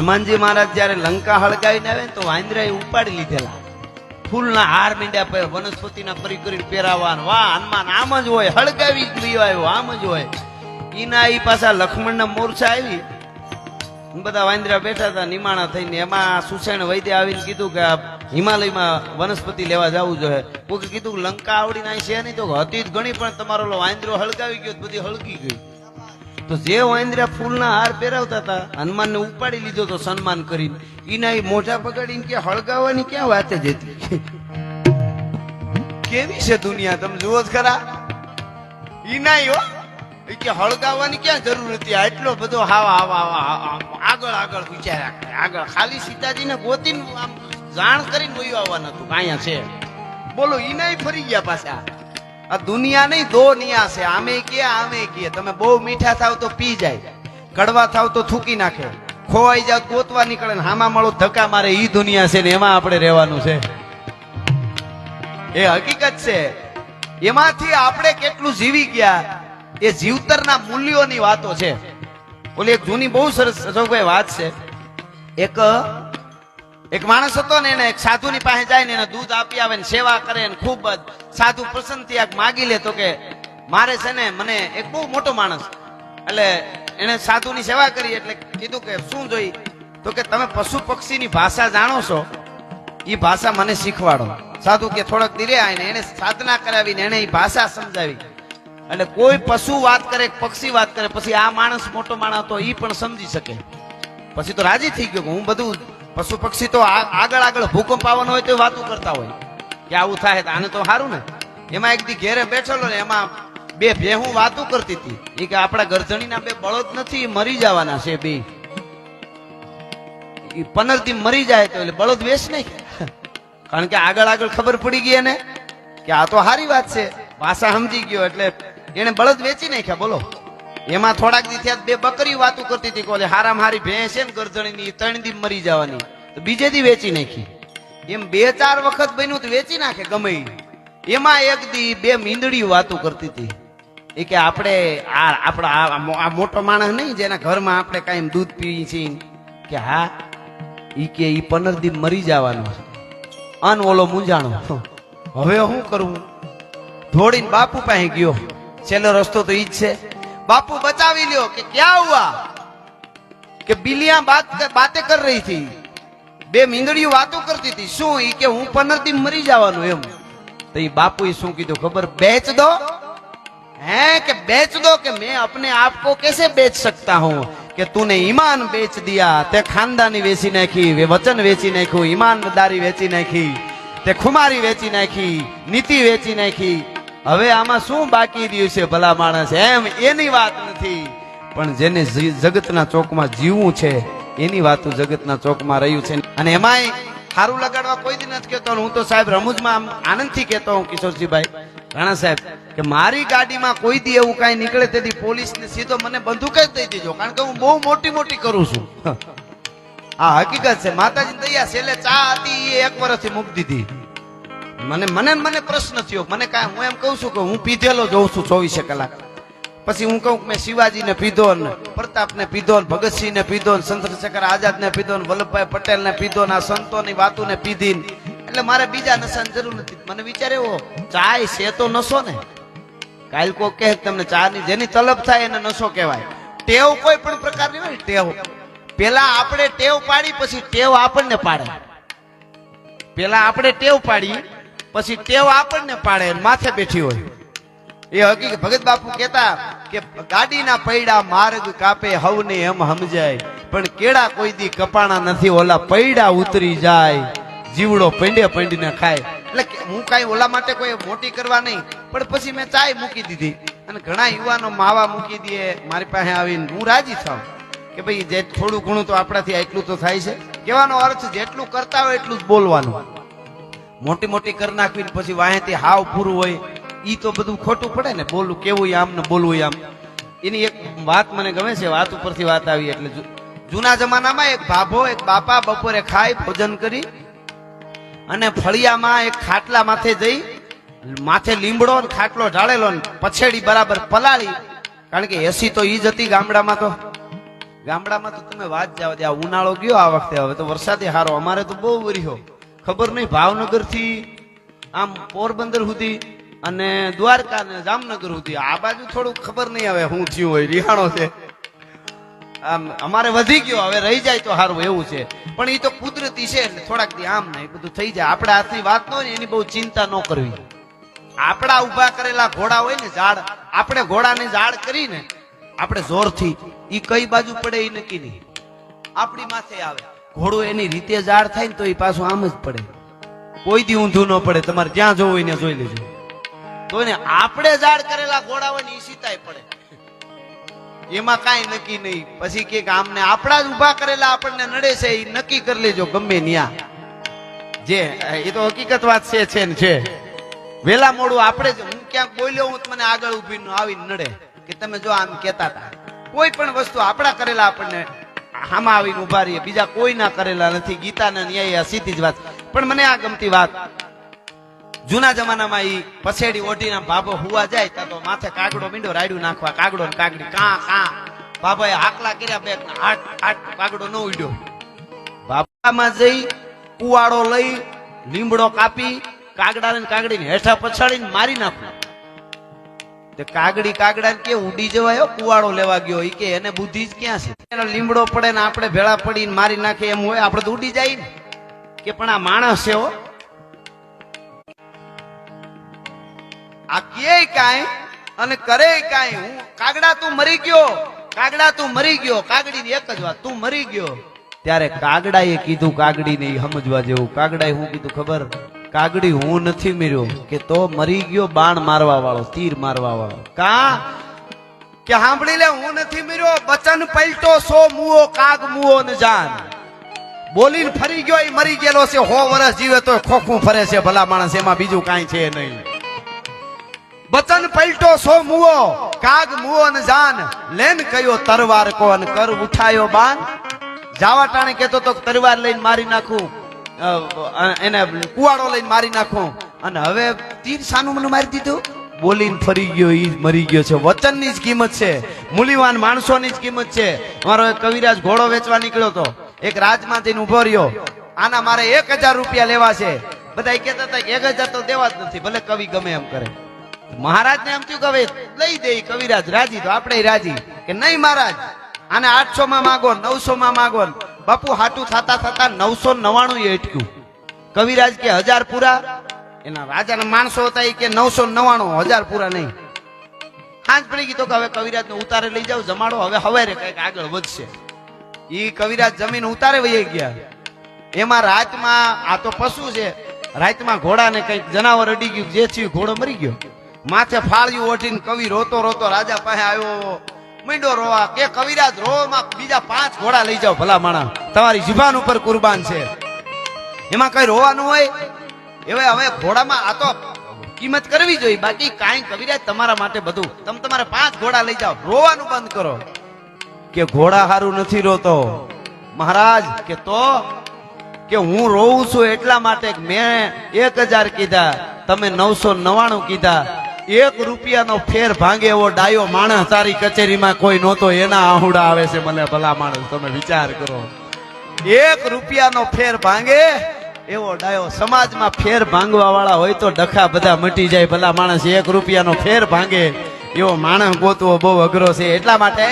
હનુમાનજી મહારાજ જયારે લંકા હળગાવીને આવે ને તો વાંદરાએ ઉપાડી લીધેલા. ફૂલના હાર મીંડ્યા પે વનસ્પતિના કરી કરીને પહેરાવાના વાહ, હનુમાન, આમ જ હોય, હળગાવી જ ગયો આવ્યો, આમ જ હોય. ઈના ઈ પાછા લક્ષ્મણના મોરચા આવી. બધા વાંદરા બેઠા હતા, નિમાણા થઈને. એમાં સુસેણ વૈદ્ય આવીને કીધું કે હિમાલયમાં વનસ્પતિ લેવા જવું જોઈએ. કોઈ કીધું, લંકા આવડી અહીં છે નહીં. તો હતી જ ઘણી, પણ તમારો વાંદરો હળગાવી ગયો બધી હળગી ગઈ. તો જે વાંદરા ફૂલના હાર પહેરાવતા હતા, હનુમાનને ઉપાડી લીધો તો સન્માન કરીને. એના એ મોઢા પકડીને કે હળગાવવાની ક્યાં વાત જ હતી કેવી છે દુનિયા? તમે જુઓ ખરા. ઈ હો કે હળગાવવાની ક્યાં જરૂર હતી? આટલો બધો હાવા હાવા આગળ આગળ વિચાર્યા કરે. આગળ ખાલી સીતાજીને ગોતીને આમ જાણ કરીને વયું આવવાનું હતું અહીંયા છે. બોલો ઈનાય ફરી ગયા પાછા. આ દુનિયા નહીં, દો નિયા છે. આમે કે આમે કે તમે બહુ મીઠા થાવ તો પી જાય. કડવા થાવ તો થૂકી નાખે. ખોવાઈ જાવ, ગોતવા નીકળે ને હામા મળો, ધક્કા મારે ઈ દુનિયા છે ને એમાં આપણે રહેવાનું છે. એ હકીકત છે. એમાંથી આપણે કેટલું જીવી ગયા, એ જીવતરના મૂલ્યોની વાતો છે. ઓલી એક જૂની બહુ સરસ વાત છે. એક એક માણસ હતો ને એને એક સાધુની પાસે જાય ને એને દૂધ આપી આવે ને સેવા કરે ને ખૂબ જ સાધુ પ્રસન્નથી આગ માગી લે તો કે, મારે છે ને મને એક બહુ મોટો માણસ. એટલે એને સાધુની સેવા કરી એટલે કીધું કે, શું જોઈ? તો કે, તમે પશુ પક્ષીની ભાષા જાણો છો? એ ભાષા મને શીખવાડો. સાધુ કે, થોડોક ધીરે આવીને એને સાધના કરાવીને એને એ ભાષા સમજાવી. એટલે કોઈ પશુ વાત કરે પક્ષી વાત કરે, પછી આ માણસ મોટો માણસ હતો એ પણ સમજી શકે. પછી તો રાજી થઈ ગયો હું બધું પશુ પક્ષી તો આગળ આગળ ભૂકંપ આવવાનો હોય તો વાતું કરતા હોય. કે આવું થાય આને તો સારું ને. એમાં એક દી ઘેરે બેઠેલો ને એમાં બે ભેહું વાતું કરતી હતી. એ કે આપણા ગરધણીના બે બળદ નથી મરી જવાના છે બે. પંદર દી મરી જાય તો એટલે બળદ વેચ નહીં. કારણ કે આગળ આગળ ખબર પડી ગઈ એને કે આ તો સારી વાત છે. ભાષા સમજી ગયો એટલે એને બળદ વેચી નાખ્યા, બોલો. એમાં થોડાક દી થયા બે બકરી વાતું કરતી હતી કોલે હારામ હારી ભેંસ ને ગરજણીની ત્રણ દી મરી જવાની. બીજે દી વેચી નાખી. એમ બે ચાર વખત બન્યું તો વેચી નાખે ગમે એમાં એક દી બે મીંદડી વાતું કરતી હતી. એ કે આપણે આ, આપણા આ- મોટો માણસ નહીં જેના ઘરમાં આપણે કાંઈ દૂધ પીવી છીએ કે હા, ઈ કે ઈ પંદર દી મરી જવાનો અન ઓલો મૂંઝાણો. હવે શું કરવું ધોડીને બાપુ પાસે ગયો. છેલ્લો રસ્તો તો ઈ જ છે. બાપુ બચાવી લ્યો કે ક્યાં હુઆ કે બિલિયા બાત બાતે કર રહી થી બે મીંદડીઓ વાતો કરતી હતી શું ઈ કે હું પંદર દી મરી જવાનું એમ તો ઈ બાપુએ શું કીધું ખબર બેચ દો है कि बेच दो कि मैं अपने आप को कैसे बेच सकता हूँ कि तूने ईमान बेच दिया ते खानदानी વેચી નાખી વે વચન વેચી નાખ્યું ઈમાનદારી વેચી નાખી તે ખુમારી વેચી નાખી નીતિ વેચી નાખી હવે આમાં શું બાકી રહ્યું છે ભલા માણસ? એમ એની વાત નથી. પણ જેને જગતના ચોકમાં જીવવું છે, એની વાતો જગતના ચોકમાં રહ્યું છે. અને એમાંય સારું લગાડવા કોઈ દી નથી કહેતો. હું તો સાહેબ રમૂજમાં આનંદથી કહેતો હું કિશોરજીભાઈ. રાણા સાહેબ, કે મારી ગાડીમાં કોઈ દી એવું કાંઈ નીકળે તેથી પોલીસને સીધો મને બંદૂક જ દઈ દેજો. કારણ કે હું બહુ મોટી મોટી કરું છું. આ હકીકત છે. માતાજી દયા છેલ્લે ચા હતી, એ એક વર્ષથી મૂકી દીધી. મને મને ને મને પ્રશ્ન થયો. મને કાંઈ, હું એમ કહું છું કે હું પીધેલો જોઉં છું ચોવીસે કલાક. પછી હું કહું કે મેં શિવાજીને પીધો ને, પ્રતાપને પીધો ને, ભગતસિંહને પીધો ને, ચંદ્રશેખર આઝાદને પીધો ને, વલ્લભભાઈ પટેલને પીધો ને, આ સંતોની વાતોને પીધી ને. એટલે મારે બીજા નશાની જરૂર નથી. મને વિચાર એવો, ચાય છે તો નશો ને. કાલ કો કે તમને ચા ની જેની તલબ થાય એને નશો કહેવાય. ટેવ કોઈ પણ પ્રકારની હોય ટેવ. પેલા આપણે ટેવ પાડી, પછી ટેવ આપણને પાડે. પેલા આપણે ટેવ પાડી પછી ટેવ આપણને પાડે માથે બેઠી હોય. એ હકીકત ભગત બાપુ કહેતા કે ગાડીના પૈડા માર્ગ કાપે હવને એમ સમજાય. પણ કેળા કોઈ દી કપાણા નથી, ઓલા પૈડા ઉતરી જાય. જીવડો પૈંડે પૈંડીને ખાય. એટલે હું કાંઈ ઓલા માટે કોઈ મોટી કરવા નહીં, પણ પછી મેં ચાય મૂકી દીધી. અને ઘણા યુવાનો માવા મૂકી દે, મારી પાસે આવીને હું રાજી થાઉં. કે ભાઈ, જે થોડું ઘણું તો આપણાથી એટલું તો થાય છે. કહેવાનો અર્થ જેટલું કરતા હોય એટલું જ બોલવાનું. મોટી મોટી કરી નાખવી પછી વાહેથી હાવ પૂરું હોય, ઈ તો બધું ખોટું પડે ને, બોલવું કેવું આમ ને બોલવું આમ. એની એક વાત મને ગમે છે, વાત ઉપરથી વાત આવી, એટલે જૂના જમાનામાં એક ભાભો એક બાપા બપોરે ખાઈ, ભોજન કરી, અને ફળિયામાં એક ખાટલા માથે જઈ, માથે લીમડો ને ખાટલો ઢાળેલો ને પછેડી બરાબર પલાળી, કારણ કે એસી તો ઈ જ હતી ગામડામાં તો. ગામડામાં તો તમે વાત જાવ ત્યાં ઉનાળો ગયો આ વખતે, હવે તો વરસાદે હારો, અમારે તો બહુ વર્યો ખબર નહીં ભાવનગરથી આમ પોરબંદર સુધી અને દ્વારકા ને જામનગર સુધી. આ બાજુ થોડુંક ખબર નહીં આવે હું થયું હોય, રિહાણો છે. આમ અમારે વધી ગયો, હવે રહી જાય તો સારું, એવું છે. પણ એ તો કુદરતી છે એટલે થોડાક દી આમ નહીં બધું થઈ જાય. આપણા હાથની વાત ન હોય એની બહુ ચિંતા ન કરવી. આપણા ઊભા કરેલા ઘોડા હોય ને ઝાડ, આપણે ઘોડાને ઝાડ કરીને આપણે જોરથી એ કઈ બાજુ પડે એ નક્કી નહીં. આપણી માથે આવે. ઘોડું એની રીતે જાડ થાય ને તો એ પાછું આમ જ પડે. કોઈ દી ઊંધું ન પડે, તમારે જ્યાં જોવું હોય ને જોઈ લેજો. તો ને આપણે જાડ કરેલા ઘોડા હોય ને સીતાય પડે. એમાં કાંઈ નક્કી નહીં. પછી કે આમને આપણા જ ઊભા કરેલા આપણને નડે છે એ નક્કી કરી લેજો ગમે ન્યા. જે એ તો હકીકત વાત છે છે ને છે. વેલા મોડું આપણે જ, હું ક્યાંક બોલ્યો હું મને આગળ ઊભી આવીને નડે. કે તમે જો આમ કહેતા હતા. કોઈ પણ વસ્તુ આપણા કરેલા આપણને આમાં આવીને ઊભા રહીએ. બીજા કોઈ ના કરેલા નથી. ગીતાના ન્યાય સીધી જ વાત. પણ મને આ ગમતી વાત, જૂના જમાનામાં ઈ પછેડી ઓઢીના બાબો હુવા જાય તો માથે કાગડો મીંડો રાયડું નાખવા, કાગડો ને કાગડી. કા કા. બાબાએ હાકલા કર્યા બે આઠ આઠ કાગડો ન ઉડ્યો. બાબામાં જઈ કુવાડો લઈ લીમડો કાપી કાગડા ને કાગડીને હેઠા પછાડીને મારી નાખું. કાગડી કાગડા કે ઉડી જવાયો કુવાડો લેવા ગયો કે એને બુદ્ધિ જ ક્યાં છે? એનો લીમડો પડે ને આપણે ભેળા પડીને મારી નાખે એમ હોય, આપણે તો ઉડી જાય ને. કે પણ આ માણસ છે આ કે કાંઈ અને કરે કાંઈ? હું કાગડા તું મરી ગયો, કાગડા તું મરી ગયો કાગડી ની એક જ વાત, તું મરી ગયો. ત્યારે કાગડાએ કીધું કાગડીને ને સમજવા જેવું. કાગડાએ હું કીધું ખબર? કાગડી હું નથી મર્યો, કે તો મરી ગયો બાણ મારવા વાળો તીર મારવા વાળો કા? કે સાંભળી લે, હું નથી મર્યો બચન પલટો સો મુઓ કાગ મુઓ ન જાન. બોલીને ફરી ગયો એ મરી ગયેલો છે, હો વર્ષ જીવે તો ખોખું ફરે છે, ભલા માણસ, એમાં બીજું કાંઈ છે નહીં. બચન પલટો સો મુઓ કાગ મુઓ ન જાન. લેન કયો તરવાર કોન કર ઉઠાયો બાન જાવા ટાણે કેતો તો તરવાર લઈને મારી નાખું. એને કુવાડો લઈને મારી નાખું. અને હવે તીર સાનું મને મારી દીધું? બોલીને ફરી ગયો એ મરી ગયો છે. વચનની જ કિંમત છે. મૂલ્યવાન માણસોની જ કિંમત છે. મારો એક કવિરાજ ઘોડો વેચવા નીકળ્યો તો એક રાજમાંથી ઊભો રહ્યો. આના મારે એક હજાર રૂપિયા લેવા છે. બધા કહેતા હતા, એક હજાર તો દેવા જ નથી, ભલે કવિ ગમે એમ કરે. મહારાજ ને એમ થયું કે લઈ દે કવિરાજ, રાજી તો આપણે રાજી. કે નહીં મહારાજ, આને આઠસો માં માગો નવસો માં માગો. બાપુ, હાટું થતા થતા નવસો નવાણું એ અટક્યું. કવિરાજ કે, હજાર પૂરા? એના રાજાના માણસો હતા એ કે, નવસો નવાણું, હજાર પૂરા નહીં. હાંજ પડી ગઈ તો કે, હવે કવિરાજ ને ઉતારે લઈ જાવ જમાડો, હવે હવારે કંઈક આગળ વધશે. એ કવિરાજ જમીન ઉતારે વહી ગયા. એમાં રાતમાં, આ તો પશુ છે, રાતમાં ઘોડાને કંઈક જનાવર અડી ગયું જે થયું ઘોડો મરી ગયો. માથે ફાળ્યું ઓઠીને કવિ રોતો રોતો રાજા પાસે આવ્યો. મીંડો રોવા કે કવિરાજ રોવામાં બીજા પાંચ ઘોડા લઈ જાઓ ભલા માણા તમારી જીભાન ઉપર કુરબાન છે. એમાં કઈ રોવાનું હોય? હવે હવે ઘોડામાં આ તો કિંમત કરવી જોઈએ. બાકી કાંઈ કવિરાજ તમારા માટે બધું. તમે તમારે પાંચ ઘોડા લઈ જાઓ. રોવાનું બંધ કરો. કે ઘોડા હારું નથી રોતો. મહારાજ, કે તો? કે હું રોઉં છું એટલા માટે મેં એક હજાર કીધા. તમે નવસો નવાણું કીધા. એક રૂપિયાનો ફેર ભાંગે એવો ડાયો માણસ તારી કચેરીમાં કોઈ નહોતો, એના આહુડા આવે છે મને ભલા માણસ, તમે વિચાર કરો. એક રૂપિયાનો ફેર ભાંગે એવો ડાયો, સમાજમાં ફેર ભાંગવા વાળા હોય તો ડખા બધા મટી જાય, ભલા માણસ એક રૂપિયાનો ફેર ભાંગે એવો માણસ ગોતવો બહુ અઘરો છે. એટલા માટે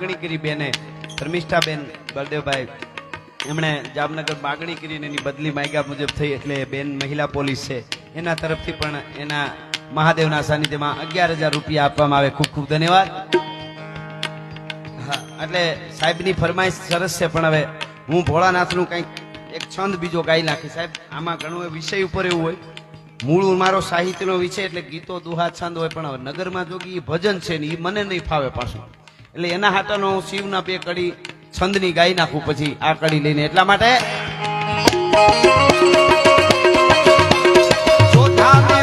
માગણી કરી બેને, ધર્મિષ્ઠાબેન બળદેવભાઈ. એમણે જામનગર માગણી કરીને એની બદલી માંગ્યા મુજબ થઈ એટલે બેન મહિલા પોલીસ છે. એના તરફથી પણ એના મહાદેવના સાનિધ્યમાં અગિયાર હજાર રૂપિયા આપવામાં આવે. ખૂબ ખૂબ ધન્યવાદ. હા, એટલે સાહેબની ફરમાઈશ સરસ છે, પણ હવે હું ભોળાનાથનું કંઈક એક છંદ બીજો ગાઈ નાખી સાહેબ, આમાં ઘણું વિષય ઉપર એવું હોય. મૂળ મારો સાહિત્યનો વિષય, એટલે ગીતો દુહા છંદ હોય, પણ હવે નગરમાં જોગી એ ભજન છે ને એ મને નહીં ફાવે પાછું. એટલે એના હાટાનો હું શિવના પે કડી છંદની ગાઈ નાખું પછી આ કડી લઈને એટલા માટે. ચોથાને